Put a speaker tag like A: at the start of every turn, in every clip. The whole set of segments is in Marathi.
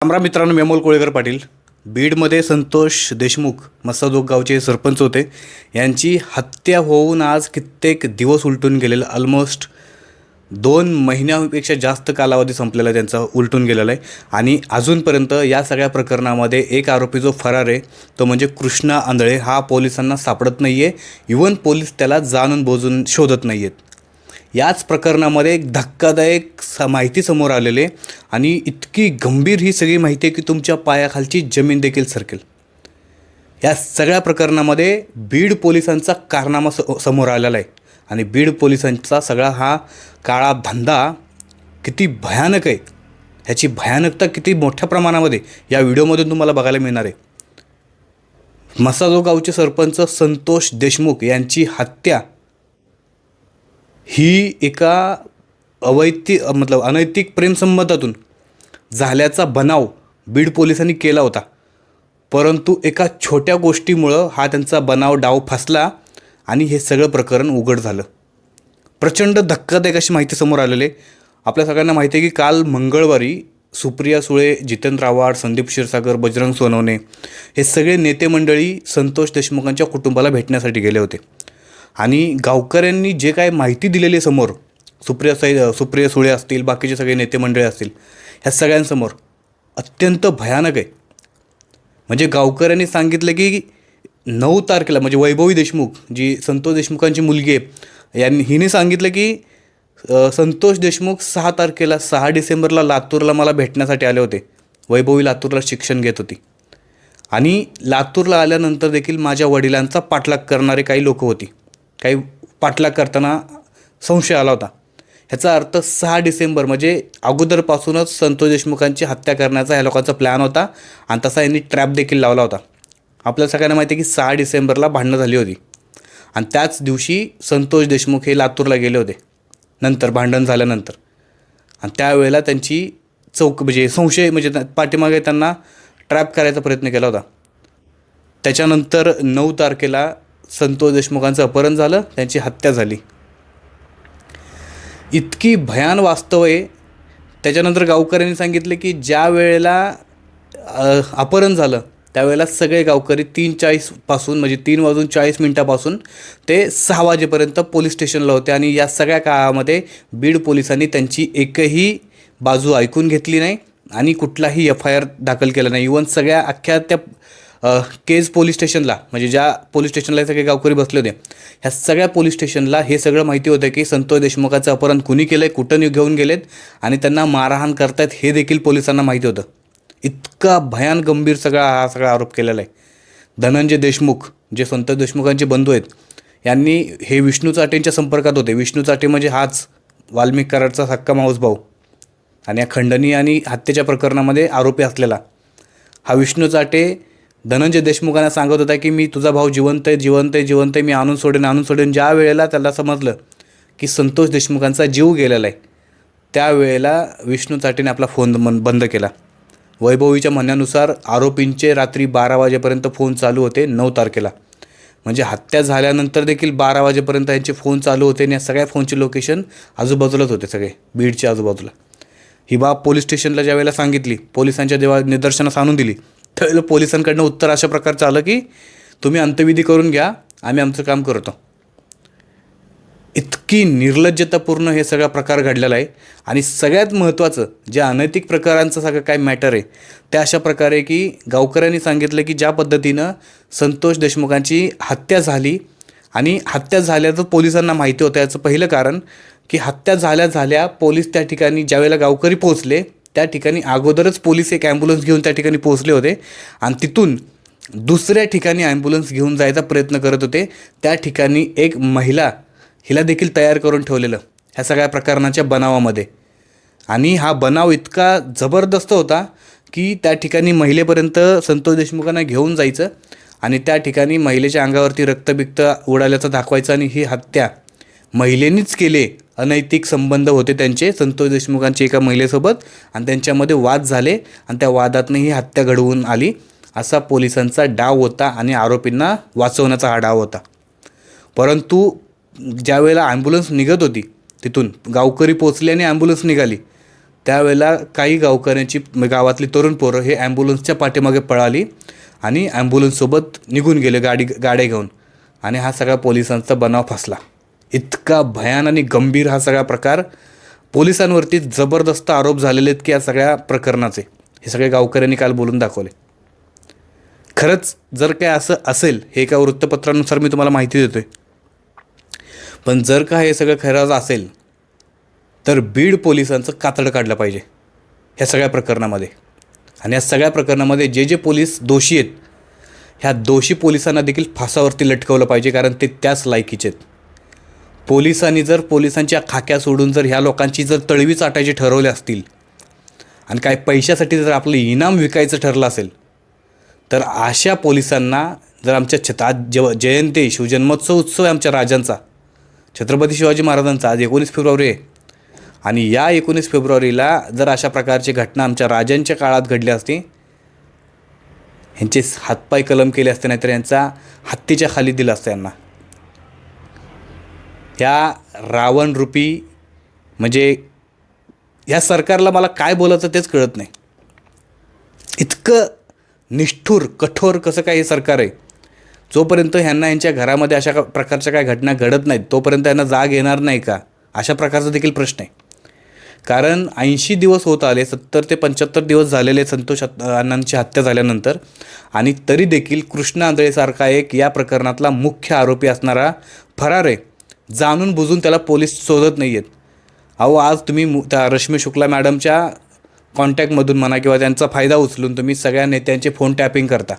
A: आमरा मित्रांनो मेमोल कोळेकर पाटील. बीडमध्ये संतोष देशमुख मस्तादोग गावचे सरपंच होते. यांची हत्या होऊन आज कित्येक दिवस उलटून गेलेलं ऑलमोस्ट दोन महिन्यापेक्षा जास्त कालावधी संपलेला आहे त्यांचा उलटून गेलेला आहे. आणि अजूनपर्यंत या सगळ्या प्रकरणामध्ये एक आरोपी जो फरार आहे. तो म्हणजे कृष्णा आंधळे. हा पोलिसांना सापडत नाही आहे इवन पोलीस त्याला जाणून बोजून शोधत नाही आहेत याच प्रकरणामध्ये एक धक्कादायक स माहिती समोर आलेली आहे. आणि इतकी गंभीर ही सगळी माहिती आहे की तुमच्या पायाखालची जमीन देखील सरकेल. या सगळ्या प्रकरणामध्ये बीड पोलिसांचा कारनामा स समोर आलेला आहे. आणि बीड पोलिसांचा सगळा हा काळा धंदा किती भयानक आहे. ह्याची भयानकता किती मोठ्या प्रमाणामध्ये या व्हिडिओमधून तुम्हाला बघायला मिळणार आहे. मसाजो गावचे सरपंच संतोष देशमुख यांची हत्या ही एका अवैति मतलब अनैतिक प्रेमसंबंधातून झाल्याचा बनाव बीड पोलिसांनी केला होता. परंतु एका छोट्या गोष्टीमुळं हा त्यांचा बनाव डाव फसला आणि हे सगळं प्रकरण उघड झालं. प्रचंड धक्कादायक अशी माहिती समोर आलेली आहे. आपल्या सगळ्यांना माहिती आहे की काल मंगळवारी सुप्रिया सुळे जितेंद्र आव्हाड संदीप क्षीरसागर बजरंग सोनवणे हे सगळे नेते मंडळी संतोष देशमुखांच्या कुटुंबाला भेटण्यासाठी गेले होते. आणि गावकऱ्यांनी जे काय माहिती दिलेली आहे समोर सुप्रिया साई सुप्रिया सुळे असतील बाकीचे सगळे नेते मंडळी असतील ह्या सगळ्यांसमोर अत्यंत भयानक आहे. म्हणजे गावकऱ्यांनी सांगितलं की नऊ तारखेला म्हणजे वैभवी देशमुख जी संतोष देशमुखांची मुलगी आहे यांनी हिने सांगितलं की संतोष देशमुख सहा तारखेला सहा डिसेंबरला लातूरला मला भेटण्यासाठी आले होते. वैभवी लातूरला शिक्षण घेत होती. आणि लातूरला आल्यानंतर देखील माझ्या वडिलांचा पाठलाग करणारे काही लोक होती. काही पाठलाग करताना संशय आला होता. ह्याचा अर्थ सहा डिसेंबर म्हणजे अगोदरपासूनच संतोष देशमुखांची हत्या करण्याचा ह्या लोकांचा प्लॅन होता आणि तसा यांनी ट्रॅप देखील लावला होता. आपल्याला सगळ्यांना माहिती आहे की सहा डिसेंबरला भांडणं झाली होती. आणि त्याच दिवशी संतोष देशमुख हे लातूरला गेले होते. नंतर भांडण झाल्यानंतर. आणि त्यावेळेला त्यांची चौक म्हणजे संशय म्हणजे पाठीमागे त्यांना ट्रॅप करायचा प्रयत्न केला होता. त्याच्यानंतर नऊ तारखेला संतोष देशमुखांचं अपहरण झालं त्यांची हत्या झाली. इतकी भयान वास्तव आहे. त्याच्यानंतर गावकऱ्यांनी सांगितले की ज्या वेळेला अपहरण झालं त्यावेळेला सगळे गावकरी तीन चाळीसपासून म्हणजे तीन वाजून चाळीस मिनटापासून ते सहा वाजेपर्यंत पोलीस स्टेशनला होते आणि या सगळ्या काळामध्ये बीड पोलिसांनी त्यांची एकही बाजू ऐकून घेतली नाही आणि कुठलाही एफ आय आर दाखल केला नाही. इवन सगळ्या अख्ख्या त्या केज पोलीस स्टेशनला म्हणजे ज्या पोलीस स्टेशनला हे सगळे गावकरी बसले होते ह्या सगळ्या पोलीस स्टेशनला हे सगळं माहिती होतं की संतोष देशमुखाचं अपहरण कुणी केलं आहे कुठं घेऊन गेलेत आणि त्यांना मारहाण करतायत हे देखील पोलिसांना माहिती होतं. इतका भयान गंभीर सगळा हा सगळा आरोप केलेला आहे. धनंजय देशमुख जे संतोष देशमुखांचे बंधू आहेत यांनी हे विष्णू चाटेंच्या संपर्कात होते. विष्णू चाटे म्हणजे हाच वाल्मिक कराडचा सक्का माऊस भाऊ. आणि या खंडणी आणि हत्येच्या प्रकरणामध्ये आरोपी असलेला. हा विष्णू चाटे धनंजय देशमुखांना सांगत होता की मी तुझा भाऊ जिवंत आहे जिवंत आहे जिवंत आहे मी आणून सोडेन आणून सोडेन. ज्या वेळेला त्याला समजलं की संतोष देशमुखांचा जीव गेलेला आहे त्यावेळेला विष्णू चाटेने आपला फोन मन बंद केला. वैभवीच्या म्हणण्यानुसार आरोपींचे रात्री बारा वाजेपर्यंत फोन चालू होते नऊ तारखेला. म्हणजे हत्या झाल्यानंतर देखील बारा वाजेपर्यंत यांचे फोन चालू होते आणि या सगळ्या फोनचे लोकेशन आजूबाजूलाच होते सगळे बीडच्या आजूबाजूला. ही बाब पोलीस स्टेशनला ज्या वेळेला सांगितली पोलिसांच्या देवा निदर्शनास आणून दिली. त्यावेळेला पोलिसांकडनं उत्तर अशा प्रकारचं आलं की तुम्ही अंत्यविधी करून घ्या आम्ही आमचं काम करतो. इतकी निर्लज्जतापूर्ण हे सगळा प्रकार घडलेला आहे. आणि सगळ्यात महत्त्वाचं जे अनैतिक प्रकारांचं सगळं काय मॅटर आहे ते अशा प्रकारे की गावकऱ्यांनी सांगितलं की ज्या पद्धतीनं संतोष देशमुखांची हत्या झाली आणि हत्या झाल्याचं पोलिसांना माहिती होतं. याचं पहिलं कारण की हत्या झाल्या झाल्या पोलीस त्या ठिकाणी ज्यावेळेला गावकरी पोहोचले त्या ठिकाणी अगोदरच पोलीस एक ॲम्ब्युलन्स घेऊन त्या ठिकाणी पोहोचले होते आणि तिथून दुसऱ्या ठिकाणी ॲम्ब्युलन्स घेऊन जायचा प्रयत्न करत होते. त्या ठिकाणी एक महिला हिला देखील तयार करून ठेवलेलं ह्या सगळ्या प्रकरणाच्या बनावामध्ये. आणि हा बनाव इतका जबरदस्त होता की त्या ठिकाणी महिलेपर्यंत संतोष देशमुखांना घेऊन जायचं आणि त्या ठिकाणी महिलेच्या अंगावरती रक्तबिक्त उडाल्याचं दाखवायचं आणि ही हत्या महिलेनीच केले. अनैतिक संबंध होते त्यांचे. संतोष देशमुखांचे एका महिलेसोबत आणि त्यांच्यामध्ये वाद झाले आणि त्या वादातनं ही हत्या घडवून आली. असा पोलिसांचा डाव होता आणि आरोपींना वाचवण्याचा हा डाव होता. परंतु ज्यावेळेला ॲम्ब्युलन्स निघत होती तिथून गावकरी पोचले आणि ॲम्ब्युलन्स निघाली. त्यावेळेला काही गावकऱ्यांची गावातली तरुण पोरं हे ॲम्ब्युलन्सच्या पाठीमागे पळाली आणि ॲम्ब्युलन्ससोबत निघून गेले गाडी गाड्या घेऊन. आणि हा सगळा पोलिसांचा बनाव फसला. इतका भयान आणि गंभीर हा सगळा प्रकार. पोलिसांवरती जबरदस्त आरोप झालेले आहेत की या सगळ्या प्रकरणाचे. हे सगळे गावकऱ्यांनी काल बोलून दाखवले. खरंच जर काय असं असेल हे एका वृत्तपत्रानुसार मी तुम्हाला माहिती देतोय. पण जर का हे सगळं खरंच असेल तर बीड पोलिसांचं कातडं काढलं पाहिजे. ह्या सगळ्या प्रकरणामध्ये. आणि या सगळ्या प्रकरणामध्ये जे जे पोलीस दोषी आहेत ह्या दोषी पोलिसांना देखील फासावरती लटकवलं पाहिजे कारण ते त्याच लायकीचे आहेत. पोलिसांनी जर पोलिसांच्या खाक्या सोडून जर ह्या लोकांची जर तळवी चाटायची ठरवले असतील आणि काय पैशासाठी जर आपलं इनाम विकायचं ठरलं असेल तर अशा पोलिसांना जर आमच्या छता जव जेव जयंती शिवजन्मोत्सव उत्सव आहे आमच्या राजांचा छत्रपती शिवाजी महाराजांचा आज एकोणीस फेब्रुवारी आहे. आणि या एकोणीस फेब्रुवारीला जर अशा प्रकारची घटना आमच्या राजांच्या काळात घडली असती ह्यांचे हातपाय कलम केले असते नाहीतर यांचा हत्तीच्या खाली दिला असते यांना. ह्या रावण रूपी म्हणजे ह्या सरकारला मला काय बोलायचं तेच कळत नाही. इतकं निष्ठूर कठोर कसं काय हे सरकार आहे? जोपर्यंत ह्यांना यांच्या घरामध्ये अशा का- प्रकारच्या काय घटना घडत नाहीत तोपर्यंत यांना जाग येणार नाही का? अशा प्रकारचा देखील प्रश्न आहे. कारण ऐंशी दिवस होत आले सत्तर ते पंच्याहत्तर दिवस झालेले संतोष अण्णांची हत्या झाल्यानंतर आणि तरी देखील कृष्ण आंधळेसारखा एक या प्रकरणातला मुख्य आरोपी असणारा फरार आहे. जाणून बुजून त्याला पोलीस शोधत नाही आहेत अहो आज तुम्ही मु- त्या रश्मी शुक्ला मॅडमच्या कॉन्टॅक्टमधून म्हणा किंवा त्यांचा फायदा उचलून तुम्ही सगळ्या नेत्यांचे फोन टॅपिंग करता.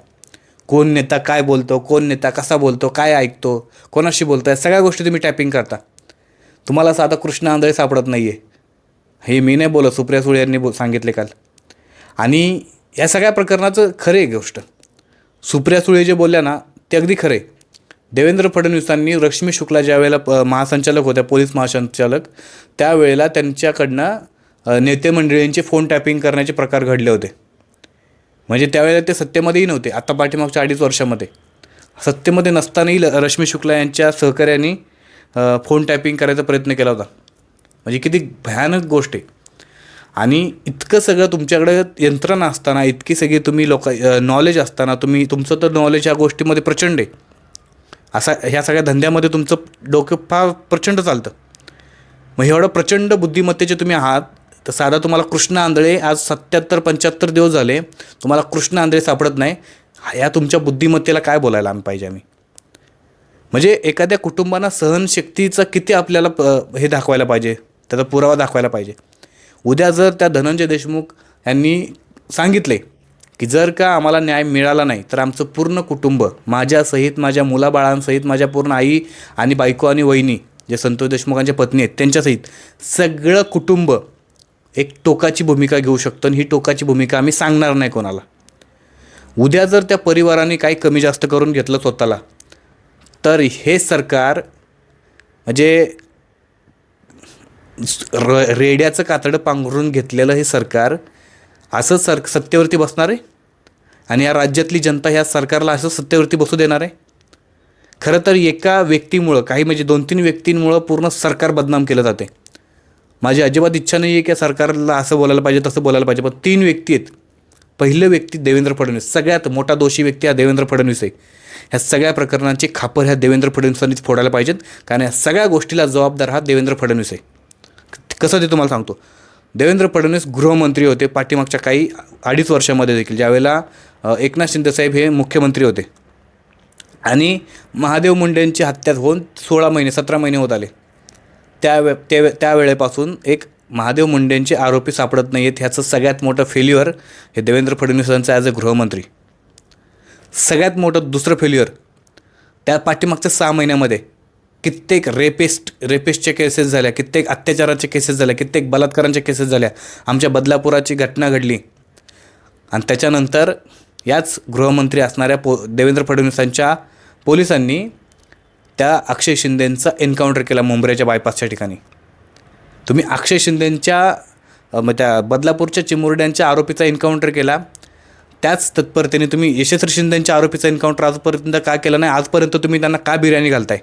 A: कोण नेता काय बोलतो कोण नेता कसा बोलतो काय ऐकतो कोणाशी बोलतो या सगळ्या गोष्टी तुम्ही टॅपिंग करता. तुम्हाला साधा कृष्ण आंधळे सापडत नाही आहे हे मी नाही बोलत सुप्रिया सुळे यांनी बो सांगितले काल. आणि या सगळ्या प्रकरणाचं खरं आहे गोष्ट. सुप्रिया सुळे जे बोलल्या ना ते अगदी खरं आहे. देवेंद्र फडणवीसांनी रश्मी शुक्ला ज्या वेळेला महासंचालक होत्या पोलीस महासंचालक त्यावेळेला त्यांच्याकडनं नेते मंडळींचे फोन टॅपिंग करण्याचे प्रकार घडले होते. म्हणजे त्यावेळेला ते सत्तेमध्येही नव्हते आता पाठीमागच्या अडीच वर्षामध्ये. सत्तेमध्ये नसतानाही ल- रश्मी शुक्ला यांच्या सहकार्याने फोन टॅपिंग करायचा प्रयत्न केला होता. म्हणजे किती भयानक गोष्ट आहे. आणि इतकं सगळं तुमच्याकडे यंत्रणा असताना इतकी सगळी तुम्ही लोक नॉलेज असताना तुम्ही तुमचं तर नॉलेज या गोष्टीमध्ये प्रचंड आहे. असा ह्या सगळ्या धंद्यामध्ये तुमचं डोकं फार प्रचंड चालतं. मग एवढं प्रचंड बुद्धिमत्तेचे तुम्ही आहात तर साधा तुम्हाला कृष्ण आंधळे आज सत्याहत्तर पंच्याहत्तर दिवस झाले तुम्हाला कृष्ण आंधळे सापडत नाही. या तुमच्या बुद्धिमत्तेला काय बोलायला आम्ही पाहिजे आम्ही? म्हणजे एखाद्या कुटुंबांना सहनशक्तीचं किती आपल्याला प- हे दाखवायला पाहिजे त्याचा पुरावा दाखवायला पाहिजे. उद्या जर त्या धनंजय देशमुख यांनी सांगितले की जर का आम्हाला न्याय मिळाला नाही तर आमचं पूर्ण कुटुंब माझ्यासहित माझ्या मुलाबाळांसहित माझ्या पूर्ण आई आणि बायको आणि वहिनी जे संतोष देशमुखांच्या पत्नी आहेत त्यांच्यासहित सगळं कुटुंब एक टोकाची भूमिका घेऊ शकतो आणि ही टोकाची भूमिका आम्ही सांगणार नाही कोणाला. उद्या जर त्या परिवाराने काही कमी जास्त करून घेतलं स्वतःला तर हे सरकार म्हणजे र रेड्याचं कातडं पांघरून घेतलेलं हे सरकार असं सर सत्तेवरती बसणार आहे? आणि या राज्यातली जनता ह्या सरकारला असं सत्तेवरती बसू देणार आहे? खरं तर एका व्यक्तीमुळं काही म्हणजे दोन तीन व्यक्तींमुळं पूर्ण सरकार बदनाम केलं जाते माझी अजिबात इच्छा नाही आहे की सरकारला असं बोलायला पाहिजे तसं बोलायला पाहिजे पण तीन व्यक्ती आहेत. पहिलं व्यक्ती देवेंद्र फडणवीस सगळ्यात मोठा दोषी व्यक्ती हा देवेंद्र फडणवीस आहे. ह्या सगळ्या प्रकरणांची खापर ह्या देवेंद्र फडणवीसांनीच फोडायला पाहिजेत कारण या सगळ्या गोष्टीला जबाबदार हा देवेंद्र फडणवीस आहे. कसं ते तुम्हाला सांगतो? देवेंद्र फडणवीस गृहमंत्री होते पाठीमागच्या काही अडीच वर्षामध्ये देखील ज्यावेळेला एकनाथ शिंदेसाहेब हे मुख्यमंत्री होते. आणि महादेव मुंडेंची हत्या होऊन सोळा महिने सतरा महिने होत आले. त्या वे त्या त्यावेळेपासून एक महादेव मुंडेंचे आरोपी सापडत नाही आहेत ह्याचं सगळ्यात मोठं फेल्युअर हे देवेंद्र फडणवीसांचं ॲज अ गृहमंत्री. सगळ्यात मोठं दुसरं फेल्युअर त्या पाठीमागच्या सहा महिन्यामध्ये कित्येक रेपिस्ट रेपिस्टच्या केसेस झाल्या कित्येक अत्याचाराच्या केसेस झाल्या कित्येक बलात्कारांच्या केसेस झाल्या. आमच्या बदलापुराची घटना घडली. आणि त्याच्यानंतर याच गृहमंत्री असणाऱ्या पो देवेंद्र फडणवीसांच्या पोलिसांनी त्या अक्षय शिंदेंचा एन्काउंटर केला मुंबईच्या बायपासच्या ठिकाणी. तुम्ही अक्षय शिंदेंच्या मग त्या बदलापूरच्या चिमुरड्यांच्या आरोपीचा एन्काउंटर केला. त्याच तत्परतेने तुम्ही यशस्वी शिंदेंच्या आरोपीचा एन्काउंटर आजपर्यंत का केला नाही? आजपर्यंत तुम्ही त्यांना का बिर्याणी घालताय?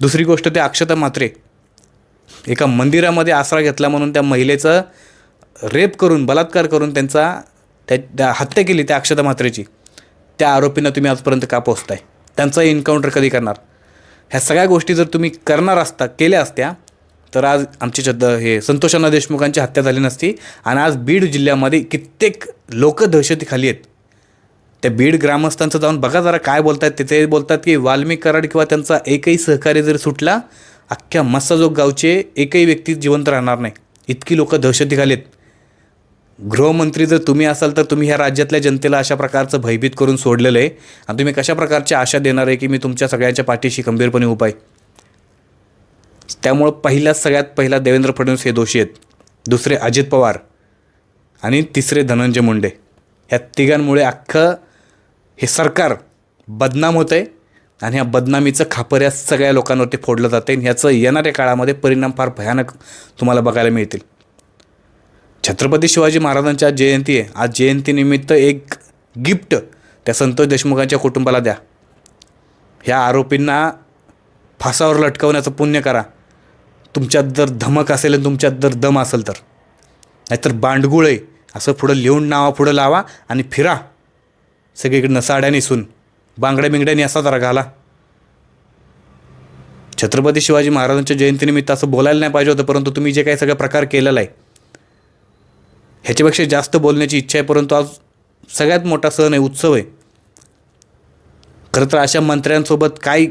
A: दुसरी गोष्ट ते अक्षता मात्रे एका मंदिरामध्ये आसरा घेतला म्हणून त्या महिलेचं रेप करून बलात्कार करून त्यांचा त्या त्या हत्या केली त्या अक्षता म्हात्रेची. त्या आरोपींना तुम्ही आजपर्यंत का पोचताय त्यांचा एन्काउंटर कधी करणार? ह्या सगळ्या गोष्टी जर तुम्ही करणार असता केल्या असत्या तर आज आमची छद्द हे संतोषांना देशमुखांची हत्या झाली नसती आणि आज बीड जिल्ह्यामध्ये कित्येक लोक दहशतीखाली आहेत. त्या बीड ग्रामस्थांचं जाऊन बघा जरा काय बोलतात ते ते बोलतात की वाल्मिक कराड किंवा त्यांचा एकही सहकारी जर सुटला अख्ख्या मस्साजोग गावचे एकही व्यक्ती जिवंत राहणार नाही. इतकी लोकं दहशतीखाली आहेत. गृहमंत्री जर तुम्ही असाल तर तुम्ही ह्या राज्यातल्या जनतेला अशा प्रकारचं भयभीत करून सोडलेलं आहे. आणि तुम्ही कशा प्रकारची आशा देणार आहे की मी तुमच्या सगळ्यांच्या पाठीशी खंबीरपणे उपाय त्यामुळं पहिल्या सगळ्यात पहिला देवेंद्र फडणवीस हे दोषी आहेत. दुसरे अजित पवार आणि तिसरे धनंजय मुंडे. ह्या तिघांमुळे अख्खं हे सरकार बदनाम होतं आहे आणि ह्या बदनामीचं खापर या सगळ्या लोकांवरती फोडलं जातं आहे आणि ह्याचं येणाऱ्या काळामध्ये परिणाम फार भयानक तुम्हाला बघायला मिळतील. छत्रपती शिवाजी महाराजांची आज जयंती आहे. आज जयंतीनिमित्त एक गिफ्ट त्या संतोष देशमुखांच्या कुटुंबाला द्या. ह्या आरोपींना फासावर लटकवण्याचं पुण्य करा. तुमच्यात जर धमक असेल आणि तुमच्यात जर दम असेल तर. नाहीतर बांडगुळ आहे असं पुढं लिहून नावा पुढं लावा आणि फिरा. सगळीकडनं साड्या नेसून. बांगड्या बिंगड्यानी असा जरा घाला. छत्रपती शिवाजी महाराजांच्या जयंतीनिमित्त असं बोलायला नाही पाहिजे होतं परंतु तुम्ही जे काही सगळं प्रकार केलेला आहे ह्याच्यापेक्षा जास्त बोलण्याची इच्छा आहे परंतु आज सगळ्यात मोठा सण आहे उत्सव आहे. खरं तर अशा मंत्र्यांसोबत काय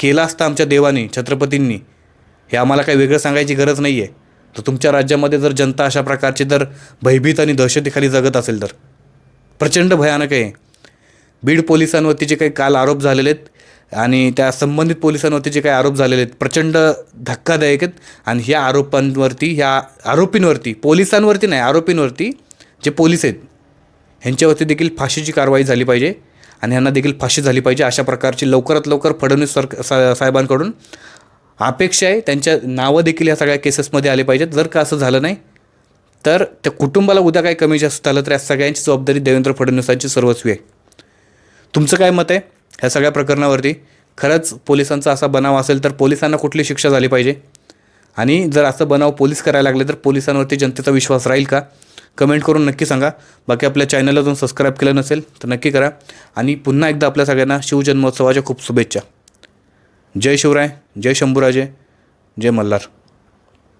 A: केलं असतं आमच्या देवाने छत्रपतींनी हे आम्हाला काही वेगळं सांगायची गरज नाही आहे तर तुमच्या राज्यामध्ये जर जनता अशा प्रकारची जर भयभीत आणि दहशतीखाली जगत असेल तर. प्रचंड भयानक आहे. बीड पोलिसांवरती जे काही काल आरोप झालेले आहेत आणि त्या संबंधित पोलिसांवरती जे काही आरोप झालेले आहेत प्रचंड धक्कादायक आहेत. आणि ह्या आरोपांवरती ह्या आरोपींवरती पोलिसांवरती नाही आरोपींवरती जे पोलीस आहेत ह्यांच्यावरती देखील फाशीची कारवाई झाली पाहिजे. आणि ह्यांना देखील फाशी झाली पाहिजे. अशा प्रकारची लवकरात लवकर फडणवीस सर सा साहेबांकडून अपेक्षा आहे. त्यांच्या नावं देखील या सगळ्या केसेसमध्ये आले पाहिजेत. जर का असं झालं नाही तर त्या कुटुंबाला उद्या काही कमी जास्त झालं तर या सगळ्यांची जबाबदारी देवेंद्र फडणवीसांची सर्वस्वी आहे. तुमचं काय मत आहे? ह्या सगळ्या प्रकरणावरती खरंच पोलिसांचा असा बनाव असेल तर पोलिसांना कुठली शिक्षा झाली पाहिजे? आणि जर असं बनाव पोलीस करायला लागले तर पोलिसांवरती जनतेचा विश्वास राहील का? कमेंट करून नक्की सांगा. बाकी आपल्या चॅनलला जाऊन सबस्क्राईब केलं नसेल तर नक्की करा. आणि पुन्हा एकदा आपल्या सगळ्यांना शिवजन्मोत्सवाच्या खूप शुभेच्छा. जय शिवराय जय शंभूराजे जय मल्हार.